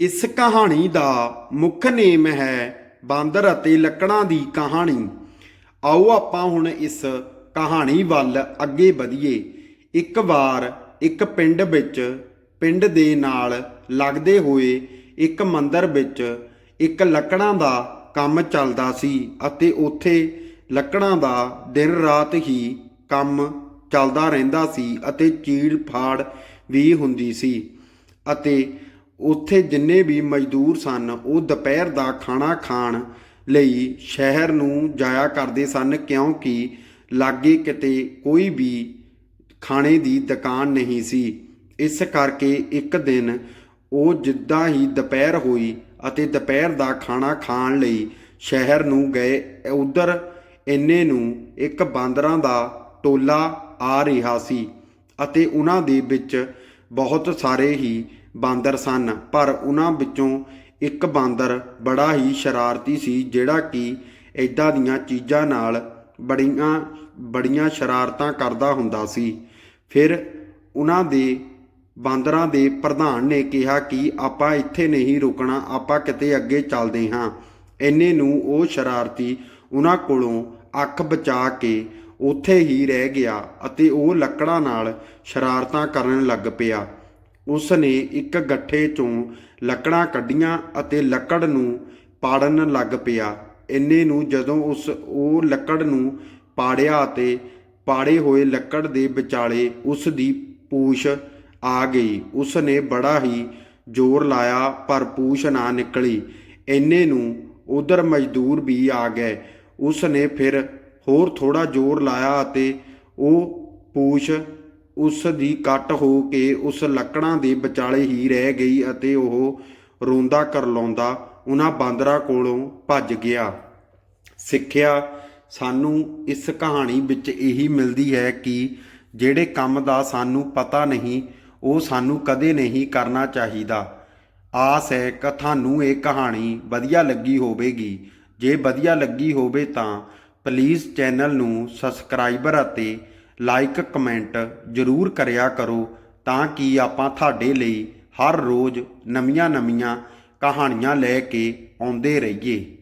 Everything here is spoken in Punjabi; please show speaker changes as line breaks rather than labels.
ਇਸ ਕਹਾਣੀ ਦਾ ਮੁੱਖ ਨੇਮ ਹੈ ਬਾਂਦਰ ਅਤੇ ਲੱਕੜਾਂ ਦੀ ਕਹਾਣੀ। ਆਓ ਆਪਾਂ ਹੁਣ ਇਸ ਕਹਾਣੀ ਵੱਲ ਅੱਗੇ ਵਧੀਏ। ਇੱਕ ਵਾਰ ਇੱਕ ਪਿੰਡ ਵਿੱਚ, ਪਿੰਡ ਦੇ ਨਾਲ ਲੱਗਦੇ ਹੋਏ ਇੱਕ ਮੰਦਰ ਵਿੱਚ ਇੱਕ ਲੱਕੜਾਂ ਦਾ ਕੰਮ ਚੱਲਦਾ ਸੀ ਅਤੇ ਉੱਥੇ ਲੱਕੜਾਂ ਦਾ ਦਿਨ ਰਾਤ ਹੀ ਕੰਮ ਚੱਲਦਾ ਰਹਿੰਦਾ ਸੀ ਅਤੇ ਚੀੜ ਫਾੜ ਵੀ ਹੁੰਦੀ ਸੀ ਅਤੇ ਉੱਥੇ ਜਿੰਨੇ ਵੀ ਮਜ਼ਦੂਰ ਸਨ, ਉਹ ਦੁਪਹਿਰ ਦਾ ਖਾਣਾ ਖਾਣ ਲਈ ਸ਼ਹਿਰ ਨੂੰ ਜਾਇਆ ਕਰਦੇ ਸਨ, ਕਿਉਂਕਿ ਲਾਗੇ ਕਿਤੇ ਕੋਈ ਵੀ ਖਾਣੇ ਦੀ ਦੁਕਾਨ ਨਹੀਂ ਸੀ। ਇਸ ਕਰਕੇ ਇੱਕ ਦਿਨ ਉਹ ਜਿੱਦਾਂ ਹੀ ਦੁਪਹਿਰ ਹੋਈ ਅਤੇ ਦੁਪਹਿਰ ਦਾ ਖਾਣਾ ਖਾਣ ਲਈ ਸ਼ਹਿਰ ਨੂੰ ਗਏ, ਉਧਰ ਇੰਨੇ ਨੂੰ ਇੱਕ ਬਾਂਦਰਾਂ ਦਾ ਟੋਲਾ ਆ ਰਿਹਾ ਸੀ ਅਤੇ ਉਹਨਾਂ ਦੇ ਵਿੱਚ ਬਹੁਤ ਸਾਰੇ ਹੀ ਬਾਂਦਰ ਸਨ, ਪਰ ਉਹਨਾਂ ਵਿੱਚੋਂ ਇੱਕ ਬਾਂਦਰ ਬੜਾ ਹੀ ਸ਼ਰਾਰਤੀ ਸੀ, ਜਿਹੜਾ ਕਿ ਐਦਾਂ ਦੀਆਂ ਚੀਜ਼ਾਂ ਨਾਲ ਬੜੀਆਂ ਬੜੀਆਂ ਸ਼ਰਾਰਤਾਂ ਕਰਦਾ ਹੁੰਦਾ ਸੀ। ਫਿਰ ਉਹਨਾਂ ਦੇ ਬਾਂਦਰਾਂ ਦੇ ਪ੍ਰਧਾਨ ਨੇ ਕਿਹਾ ਕਿ ਆਪਾਂ ਇੱਥੇ ਨਹੀਂ ਰੁਕਣਾ, ਆਪਾਂ ਕਿਤੇ ਅੱਗੇ ਚੱਲਦੇ ਹਾਂ। ਇੰਨੇ ਨੂੰ ਉਹ ਸ਼ਰਾਰਤੀ ਉਹਨਾਂ ਕੋਲੋਂ ਅੱਖ ਬਚਾ ਕੇ ਉੱਥੇ ਹੀ ਰਹਿ ਗਿਆ ਅਤੇ ਉਹ ਲੱਕੜਾਂ ਨਾਲ ਸ਼ਰਾਰਤਾਂ ਕਰਨ ਲੱਗ ਪਿਆ। ਉਸ ਨੇ ਇੱਕ ਗੱਠੇ ਚੋਂ ਲੱਕੜਾਂ ਕੱਢੀਆਂ ਅਤੇ ਲੱਕੜ ਨੂੰ ਪਾੜਨ ਲੱਗ ਪਿਆ। ਇੰਨੇ ਨੂੰ ਜਦੋਂ ਉਸ ਉਹ ਲੱਕੜ ਨੂੰ ਪਾੜਿਆ ਅਤੇ ਪਾੜੇ ਹੋਏ ਲੱਕੜ ਦੇ ਵਿਚਾਲੇ ਉਸ ਦੀ ਪੂਛ ਆ ਗਈ। ਉਸ ਨੇ ਬੜਾ ਹੀ ਜ਼ੋਰ ਲਾਇਆ, ਪਰ ਪੂਛ ਨਾ ਨਿਕਲੀ। ਇੰਨੇ ਨੂੰ ਉਧਰ ਮਜ਼ਦੂਰ ਵੀ ਆ ਗਏ। ਉਸ ਨੇ ਫਿਰ ਹੋਰ ਥੋੜਾ ਜ਼ੋਰ ਲਾਇਆ ਅਤੇ ਉਹ ਪੂਛ ਉਸ ਦੀ ਕੱਟ ਹੋ ਕੇ ਉਸ ਲੱਕੜਾਂ ਦੇ ਵਿਚਾਲੇ ਹੀ ਰਹਿ ਗਈ ਅਤੇ ਉਹ ਰੋਂਦਾ ਕਰਲਾਉਂਦਾ ਉਹਨਾਂ ਬਾਂਦਰਾਂ ਕੋਲੋਂ ਭੱਜ ਗਿਆ। ਸਿੱਖਿਆ ਸਾਨੂੰ ਇਸ ਕਹਾਣੀ ਵਿੱਚ ਇਹੀ ਮਿਲਦੀ ਹੈ ਕਿ ਜਿਹੜੇ ਕੰਮ ਦਾ ਸਾਨੂੰ ਪਤਾ ਨਹੀਂ, ਉਹ ਸਾਨੂੰ ਕਦੇ ਨਹੀਂ ਕਰਨਾ ਚਾਹੀਦਾ। ਆਸ ਹੈ ਕਿ ਤੁਹਾਨੂੰ ਇਹ ਕਹਾਣੀ ਵਧੀਆ ਲੱਗੀ ਹੋਵੇਗੀ। ਜੇ ਵਧੀਆ ਲੱਗੀ ਹੋਵੇ ਤਾਂ ਪਲੀਜ਼ ਚੈਨਲ ਨੂੰ ਸਬਸਕ੍ਰਾਈਬਰ ਅਤੇ ਲਾਈਕ, ਕਮੈਂਟ ਜ਼ਰੂਰ ਕਰਿਆ ਕਰੋ ਤਾਂ ਕਿ ਆਪਾਂ ਤੁਹਾਡੇ ਲਈ ਹਰ ਰੋਜ਼ ਨਵੀਆਂ-ਨਵੀਆਂ ਕਹਾਣੀਆਂ ਲੈ ਕੇ ਆਉਂਦੇ ਰਹੀਏ।